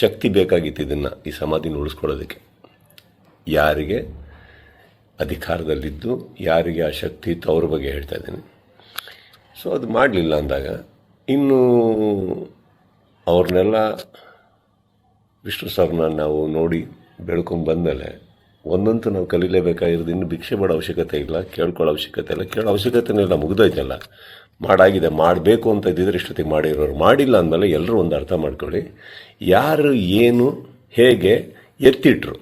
ಶಕ್ತಿ ಬೇಕಾಗಿತ್ತು ಇದನ್ನು ಈ ಸಮಾಧಿನ ಉಳಿಸ್ಕೊಳ್ಳೋದಕ್ಕೆ ಯಾರಿಗೆ? ಅಧಿಕಾರದಲ್ಲಿದ್ದು ಯಾರಿಗೆ ಆ ಶಕ್ತಿ ಇತ್ತು ಅವ್ರ ಬಗ್ಗೆ ಹೇಳ್ತಾ ಇದ್ದೀನಿ. ಸೊ ಅದು ಮಾಡಲಿಲ್ಲ ಅಂದಾಗ ಇನ್ನು ಅವ್ರನ್ನೆಲ್ಲ ವಿಷ್ಣು ಸರ್ನ ನಾವು ನೋಡಿ ಬೆಳ್ಕೊಂಡು ಬಂದಮೇಲೆ ಒಂದಂತೂ ನಾವು ಕಲೀಲೇಬೇಕಾಗಿರೋದು ಇನ್ನು ಭಿಕ್ಷೆ ಮಾಡೋ ಅವಶ್ಯಕತೆ ಇಲ್ಲ, ಕೇಳ್ಕೊಳ್ಳೋ ಅವಶ್ಯಕತೆ ಇಲ್ಲ. ಕೇಳೋ ಅವಶ್ಯಕತೆ ಇಲ್ಲ, ಮುಗ್ದೋಯ್ತಲ್ಲ. ಮಾಡಾಗಿದೆ, ಮಾಡಬೇಕು ಅಂತ ಇದ್ದಿದ್ರೆ ಇಷ್ಟೊತ್ತಿಗೆ ಮಾಡಿರೋರು ಮಾಡಿಲ್ಲ ಅಂದಮೇಲೆ ಎಲ್ಲರೂ ಒಂದು ಅರ್ಥ ಮಾಡ್ಕೊಳ್ಳಿ. ಯಾರು, ಏನು, ಹೇಗೆ ಎತ್ತಿಟ್ರು?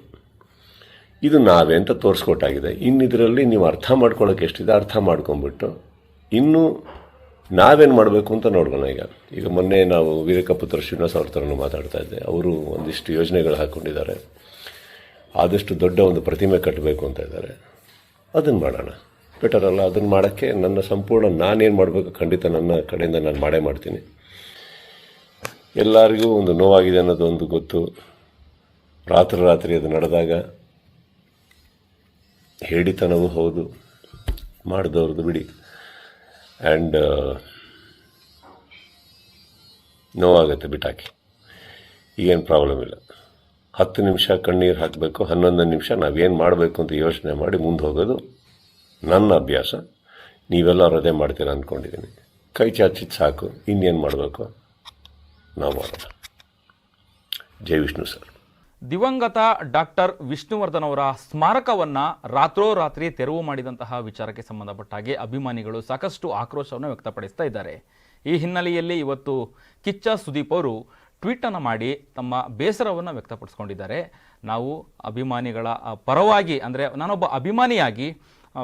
ಇದು ನಾವೇ ಅಂತ ತೋರಿಸ್ಕೊಟ್ಟಾಗಿದೆ. ಇನ್ನು ಇದರಲ್ಲಿ ನೀವು ಅರ್ಥ ಮಾಡ್ಕೊಳ್ಳೋಕೆ ಎಷ್ಟಿದೆ ಅರ್ಥ ಮಾಡ್ಕೊಂಬಿಟ್ಟು ಇನ್ನೂ ನಾವೇನು ಮಾಡಬೇಕು ಅಂತ ನೋಡೋಣ ಈಗ. ಈಗ ಮೊನ್ನೆ ನಾವು ವೀರಕಪುತ್ರ ಶ್ರೀನಿವಾಸ ಅವ್ರ ಮಾತಾಡ್ತಾ ಇದ್ದೆ. ಅವರು ಒಂದಿಷ್ಟು ಯೋಜನೆಗಳು ಹಾಕ್ಕೊಂಡಿದ್ದಾರೆ ಆದಷ್ಟು ದೊಡ್ಡ ಒಂದು ಪ್ರತಿಮೆ ಕಟ್ಟಬೇಕು ಅಂತ ಇದ್ದಾರೆ. ಅದನ್ನು ಮಾಡೋಣ. ಬೆಟರ್ ಅಲ್ಲ ಅದನ್ನು ಮಾಡೋಕ್ಕೆ ನನ್ನ ಸಂಪೂರ್ಣ ನಾನೇನು ಮಾಡಬೇಕು ಖಂಡಿತ ನನ್ನ ಕಡೆಯಿಂದ ನಾನು ಮಾಡೇ ಮಾಡ್ತೀನಿ. ಎಲ್ಲರಿಗೂ ಒಂದು ನೋವಾಗಿದೆ ಅನ್ನೋದು ಒಂದು ಗೊತ್ತು. ರಾತ್ರಿ ರಾತ್ರಿ ಅದು ನಡೆದಾಗ ಹೇಳಿತನವೂ ಹೌದು, ಮಾಡಿದವ್ರದ್ದು ಬಿಡಿ. ಆ್ಯಂಡ್ ನೋವಾಗುತ್ತೆ ಬಿಟ್ಟಾಕಿ ಈಗೇನು ಪ್ರಾಬ್ಲಮ್ ಇಲ್ಲ. ಹತ್ತು ನಿಮಿಷ ಕಣ್ಣೀರು ಹಾಕಬೇಕು, ಹನ್ನೊಂದು ನಿಮಿಷ ನಾವೇನು ಮಾಡಬೇಕು ಅಂತ ಯೋಚನೆ ಮಾಡಿ ಮುಂದೆ ಹೋಗೋದು. ನನ್ನ ಅಭ್ಯಾಸ. ನೀವೆಲ್ಲರೂ ಅದೇ ಮಾಡ್ತೀರ ಅಂದ್ಕೊಂಡಿದ್ದೀನಿ ಕೈ ಚಾಚಿದ್ದು ಸಾಕು. ಇನ್ನೇನು ಮಾಡಬೇಕು? ನಾವು ಮಾಡೋಣ. ಜೈ ವಿಷ್ಣು ಸರ್. ದಿವಂಗತ ಡಾಕ್ಟರ್ ವಿಷ್ಣುವರ್ಧನ್ ಅವರ ಸ್ಮಾರಕವನ್ನ ರಾತ್ರೋರಾತ್ರಿ ತೆರವು ಮಾಡಿದಂತಹ ವಿಚಾರಕ್ಕೆ ಸಂಬಂಧಪಟ್ಟ ಹಾಗೆ ಅಭಿಮಾನಿಗಳು ಸಾಕಷ್ಟು ಆಕ್ರೋಶವನ್ನು ವ್ಯಕ್ತಪಡಿಸ್ತಾ ಇದ್ದಾರೆ. ಈ ಹಿನ್ನೆಲೆಯಲ್ಲಿ ಇವತ್ತು ಕಿಚ್ಚ ಸುದೀಪ್ ಅವರು ಟ್ವೀಟನ್ನು ಮಾಡಿ ತಮ್ಮ ಬೇಸರವನ್ನು ವ್ಯಕ್ತಪಡಿಸ್ಕೊಂಡಿದ್ದಾರೆ. ನಾವು ಅಭಿಮಾನಿಗಳ ಪರವಾಗಿ, ಅಂದರೆ ನಾನೊಬ್ಬ ಅಭಿಮಾನಿಯಾಗಿ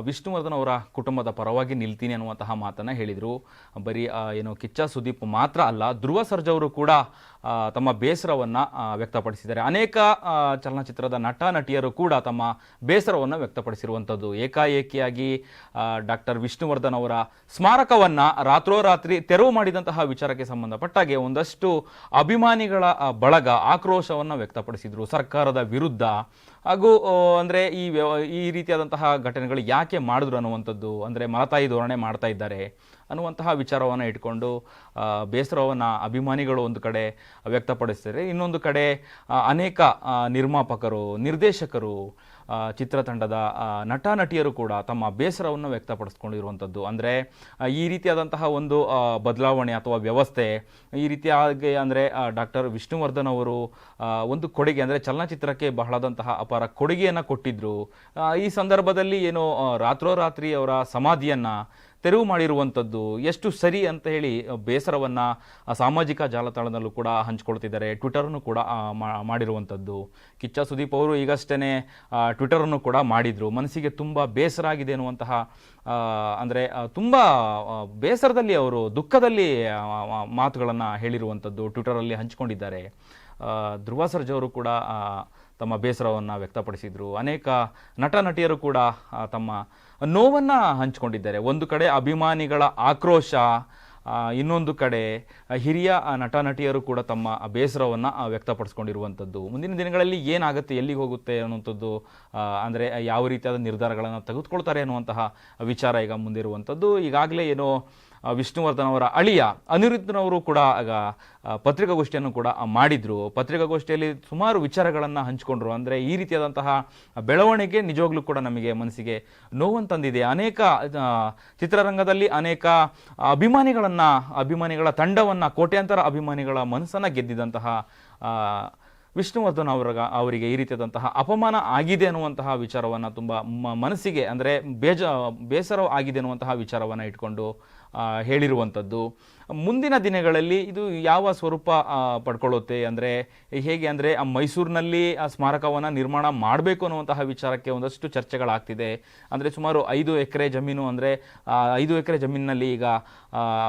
ವಿಷ್ಣುವರ್ಧನ್ ಅವರ ಕುಟುಂಬದ ಪರವಾಗಿ ನಿಲ್ತೀನಿ ಅನ್ನುವಂತಹ ಮಾತನ್ನು ಹೇಳಿದರು. ಬರೀ ಏನು ಕಿಚ್ಚ ಸುದೀಪ್ ಮಾತ್ರ ಅಲ್ಲ, ಧ್ರುವ ಸರ್ಜಾ ಅವರು ಕೂಡ ತಮ್ಮ ಬೇಸರವನ್ನು ವ್ಯಕ್ತಪಡಿಸಿದ್ದಾರೆ. ಅನೇಕ ಚಲನಚಿತ್ರದ ನಟ, ನಟಿಯರು ಕೂಡ ತಮ್ಮ ಬೇಸರವನ್ನು ವ್ಯಕ್ತಪಡಿಸಿರುವಂಥದ್ದು. ಏಕಾಏಕಿಯಾಗಿ ಡಾಕ್ಟರ್ ವಿಷ್ಣುವರ್ಧನ್ ಅವರ ಸ್ಮಾರಕವನ್ನು ರಾತ್ರೋರಾತ್ರಿ ತೆರವು ಮಾಡಿದಂತಹ ವಿಚಾರಕ್ಕೆ ಸಂಬಂಧಪಟ್ಟಾಗೆ ಒಂದಷ್ಟು ಅಭಿಮಾನಿಗಳ ಬಳಗ, ಆಕ್ರೋಶವನ್ನು ವ್ಯಕ್ತಪಡಿಸಿದರು. ಸರ್ಕಾರದ ವಿರುದ್ಧ ಹಾಗೂ ಅಂದರೆ ಈ ವ್ಯವ- ಈ ರೀತಿಯಾದಂತಹ ಘಟನೆಗಳು ಯಾಕೆ ಮಾಡಿದ್ರು ಅನ್ನುವಂಥದ್ದು, ಅಂದರೆ ಮಲತಾಯಿ ಧೋರಣೆ ಮಾಡ್ತಾ ಇದ್ದಾರೆ ಅನ್ನುವಂತಹ ವಿಚಾರವನ್ನು ಇಟ್ಕೊಂಡು ಬೇಸರವನ್ನು ಅಭಿಮಾನಿಗಳು ಒಂದು ಕಡೆ ವ್ಯಕ್ತಪಡಿಸ್ತಾರೆ. ಇನ್ನೊಂದು ಕಡೆ ಅನೇಕ ನಿರ್ಮಾಪಕರು, ನಿರ್ದೇಶಕರು ಚಿತ್ರತಂಡದ ನಟ ನಟಿಯರು ಕೂಡ ತಮ್ಮ ಬೇಸರವನ್ನು ವ್ಯಕ್ತಪಡಿಸ್ಕೊಂಡಿರುವಂಥದ್ದು. ಅಂದರೆ ಈ ರೀತಿಯಾದಂತಹ ಒಂದು ಬದಲಾವಣೆ ಅಥವಾ ವ್ಯವಸ್ಥೆ, ಈ ರೀತಿಯಾಗಿ ಅಂದರೆ ಡಾಕ್ಟರ್ ವಿಷ್ಣುವರ್ಧನ್ ಅವರು ಒಂದು ಕೊಡುಗೆ, ಅಂದರೆ ಚಲನಚಿತ್ರಕ್ಕೆ ಬಹಳದಂತಹ ಅಪಾರ ಕೊಡುಗೆಯನ್ನು ಕೊಟ್ಟಿದ್ದರು ಈ ಸಂದರ್ಭದಲ್ಲಿ ಏನು ರಾತ್ರೋರಾತ್ರಿ ಅವರ ಸಮಾಧಿಯನ್ನು ತೆರವು ಮಾಡಿರುವಂಥದ್ದು ಎಷ್ಟು ಸರಿ ಅಂತ ಹೇಳಿ ಬೇಸರವನ್ನು ಸಾಮಾಜಿಕ ಜಾಲತಾಣದಲ್ಲೂ ಕೂಡ ಹಂಚ್ಕೊಳ್ತಿದ್ದಾರೆ. ಟ್ವಿಟರನ್ನು ಕೂಡ ಮಾಡಿರುವಂಥದ್ದು ಕಿಚ್ಚ ಸುದೀಪ್ ಅವರು ಈಗಷ್ಟೇ ಟ್ವಿಟರನ್ನು ಕೂಡ ಮಾಡಿದರು. ಮನಸ್ಸಿಗೆ ತುಂಬ ಬೇಸರ ಆಗಿದೆ ಅನ್ನುವಂತಹ ಅಂದರೆ ತುಂಬ ಬೇಸರದಲ್ಲಿ ಅವರು ದುಃಖದಲ್ಲಿ ಮಾತುಗಳನ್ನು ಹೇಳಿರುವಂಥದ್ದು ಟ್ವಿಟರಲ್ಲಿ ಹಂಚಿಕೊಂಡಿದ್ದಾರೆ. ಧ್ರುವ ಸರ್ಜಾ ಅವರು ಕೂಡ ತಮ್ಮ ಬೇಸರವನ್ನು ವ್ಯಕ್ತಪಡಿಸಿದರು. ಅನೇಕ ನಟ ನಟಿಯರು ಕೂಡ ತಮ್ಮ ನೋವನ್ನು ಹಂಚಿಕೊಂಡಿದ್ದಾರೆ. ಒಂದು ಕಡೆ ಅಭಿಮಾನಿಗಳ ಆಕ್ರೋಶ ಇನ್ನೊಂದು ಕಡೆ ಹಿರಿಯ ನಟ ನಟಿಯರು ಕೂಡ ತಮ್ಮ ಬೇಸರವನ್ನು ವ್ಯಕ್ತಪಡಿಸ್ಕೊಂಡಿರುವಂಥದ್ದು. ಮುಂದಿನ ದಿನಗಳಲ್ಲಿ ಏನಾಗುತ್ತೆ, ಎಲ್ಲಿಗೆ ಹೋಗುತ್ತೆ ಅನ್ನುವಂಥದ್ದು ಅಂದರೆ, ಯಾವ ರೀತಿಯಾದ ನಿರ್ಧಾರಗಳನ್ನು ತೆಗೆದುಕೊಳ್ತಾರೆ ಅನ್ನುವಂತಹ ವಿಚಾರ ಈಗ ಮುಂದಿರುವಂಥದ್ದು. ಈಗಾಗಲೇ ಏನೋ ವಿಷ್ಣುವರ್ಧನ್ ಅವರ ಅಳಿಯ ಅನಿರುದ್ಧನವರು ಕೂಡ ಆಗ ಪತ್ರಿಕಾಗೋಷ್ಠಿಯನ್ನು ಕೂಡ ಮಾಡಿದ್ರು. ಪತ್ರಿಕಾಗೋಷ್ಠಿಯಲ್ಲಿ ಸುಮಾರು ವಿಚಾರಗಳನ್ನು ಹಂಚಿಕೊಂಡ್ರು. ಅಂದರೆ, ಈ ರೀತಿಯಾದಂತಹ ಬೆಳವಣಿಗೆ ನಿಜವಾಗ್ಲೂ ಕೂಡ ನಮಗೆ ಮನಸ್ಸಿಗೆ ನೋವನ್ನು ತಂದಿದೆ. ಅನೇಕ ಚಿತ್ರರಂಗದಲ್ಲಿ ಅನೇಕ ಅಭಿಮಾನಿಗಳನ್ನು ಅಭಿಮಾನಿಗಳ ತಂಡವನ್ನ ಕೋಟ್ಯಾಂತರ ಅಭಿಮಾನಿಗಳ ಮನಸ್ಸನ್ನ ಗೆದ್ದಿದಂತಹ ವಿಷ್ಣುವರ್ಧನ್ ಅವರ ಅವರಿಗೆ ಈ ರೀತಿಯಾದಂತಹ ಅಪಮಾನ ಆಗಿದೆ ಅನ್ನುವಂತಹ ವಿಚಾರವನ್ನು ತುಂಬ ಮನಸ್ಸಿಗೆ ಅಂದರೆ ಬೇಜ, ಬೇಸರ ಆಗಿದೆ ಅನ್ನುವಂತಹ ವಿಚಾರವನ್ನು ಇಟ್ಕೊಂಡು ಹೇಳಿರುವಂಥದ್ದು. ಮುಂದಿನ ದಿನಗಳಲ್ಲಿ ಇದು ಯಾವ ಸ್ವರೂಪ ಆ, ಪಡ್ಕೊಳ್ಳುತ್ತೆ ಅಂದರೆ ಹೇಗೆ ಅಂದರೆ ಮೈಸೂರಿನಲ್ಲಿ ಆ ಸ್ಮಾರಕವನ್ನು ನಿರ್ಮಾಣ ಮಾಡಬೇಕು ಅನ್ನುವಂತಹ ವಿಚಾರಕ್ಕೆ ಒಂದಷ್ಟು ಚರ್ಚೆಗಳಾಗ್ತಿದೆ. ಅಂದರೆ ಸುಮಾರು ಐದು ಎಕರೆ ಜಮೀನು ಅಂದರೆ ಐದು ಎಕರೆ ಜಮೀನಿನಲ್ಲಿ ಈಗ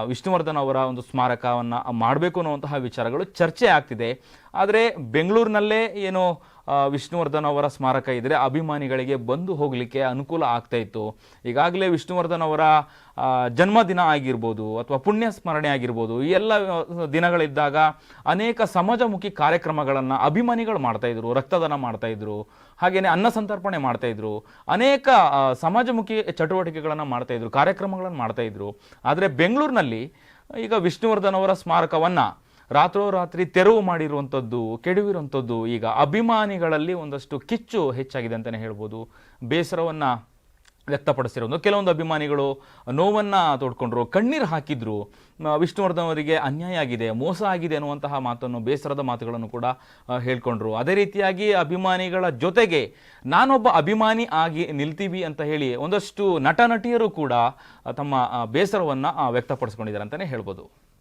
ವಿಷ್ಣುವರ್ಧನ್ ಅವರ ಒಂದು ಸ್ಮಾರಕವನ್ನು ಮಾಡಬೇಕು ಅನ್ನುವಂತಹ ವಿಚಾರಗಳು ಚರ್ಚೆ ಆಗ್ತಿದೆ. ಆದರೆ ಬೆಂಗಳೂರಿನಲ್ಲೇ ಏನು ಆ, ವಿಷ್ಣುವರ್ಧನ್ ಅವರ ಸ್ಮಾರಕ ಇದ್ದರೆ ಅಭಿಮಾನಿಗಳಿಗೆ ಬಂದು ಹೋಗಲಿಕ್ಕೆ ಅನುಕೂಲ ಆಗ್ತಾ ಇತ್ತು. ಈಗಾಗಲೇ ವಿಷ್ಣುವರ್ಧನ್ ಅವರ ಜನ್ಮದಿನ ಆಗಿರ್ಬೋದು ಅಥವಾ ಪುಣ್ಯ ಸ್ಮರಣೆ ಆಗಿರ್ಬೋದು, ಈ ಎಲ್ಲ ದಿನಗಳಿದ್ದಾಗ ಅನೇಕ ಸಮಾಜಮುಖಿ ಕಾರ್ಯಕ್ರಮಗಳನ್ನು ಅಭಿಮಾನಿಗಳು ಮಾಡ್ತಾಯಿದ್ರು ರಕ್ತದಾನ ಮಾಡ್ತಾಯಿದ್ರು ಹಾಗೆಯೇ ಅನ್ನ ಸಂತರ್ಪಣೆ ಮಾಡ್ತಾಯಿದ್ರು ಅನೇಕ ಸಮಾಜಮುಖಿ ಚಟುವಟಿಕೆಗಳನ್ನು ಮಾಡ್ತಾಯಿದ್ರು ಕಾರ್ಯಕ್ರಮಗಳನ್ನು ಮಾಡ್ತಾಯಿದ್ರು ಆದರೆ ಬೆಂಗಳೂರಿನಲ್ಲಿ ಈಗ ವಿಷ್ಣುವರ್ಧನ್ ಅವರ ಸ್ಮಾರಕವನ್ನ ರಾತ್ರೋರಾತ್ರಿ ತೆರವು ಮಾಡಿರುವಂಥದ್ದು, ಕೆಡವಿರುವಂಥದ್ದು, ಈಗ ಅಭಿಮಾನಿಗಳಲ್ಲಿ ಒಂದಷ್ಟು ಕಿಚ್ಚು ಹೆಚ್ಚಾಗಿದೆ ಅಂತಲೇ ಹೇಳ್ಬೋದು. ಬೇಸರವನ್ನು ವ್ಯಕ್ತಪಡಿಸಿರೋದು. ಕೆಲವೊಂದು ಅಭಿಮಾನಿಗಳು ನೋವನ್ನು ತೋಡ್ಕೊಂಡ್ರು, ಕಣ್ಣೀರು ಹಾಕಿದ್ರು. ವಿಷ್ಣುವರ್ಧನ್ ಅವರಿಗೆ ಅನ್ಯಾಯ ಆಗಿದೆ, ಮೋಸ ಆಗಿದೆ ಅನ್ನುವಂತಹ ಮಾತನ್ನು, ಬೇಸರದ ಮಾತುಗಳನ್ನು ಕೂಡ ಹೇಳ್ಕೊಂಡ್ರು. ಅದೇ ರೀತಿಯಾಗಿ ಅಭಿಮಾನಿಗಳ ಜೊತೆಗೆ ನಾನೊಬ್ಬ ಅಭಿಮಾನಿ ಆಗಿ ನಿಲ್ತೀವಿ ಅಂತ ಹೇಳಿ ಒಂದಷ್ಟು ನಟ ನಟಿಯರು ಕೂಡ ತಮ್ಮ ಬೇಸರವನ್ನು ವ್ಯಕ್ತಪಡಿಸ್ಕೊಂಡಿದ್ದಾರೆ ಅಂತಲೇ ಹೇಳ್ಬೋದು.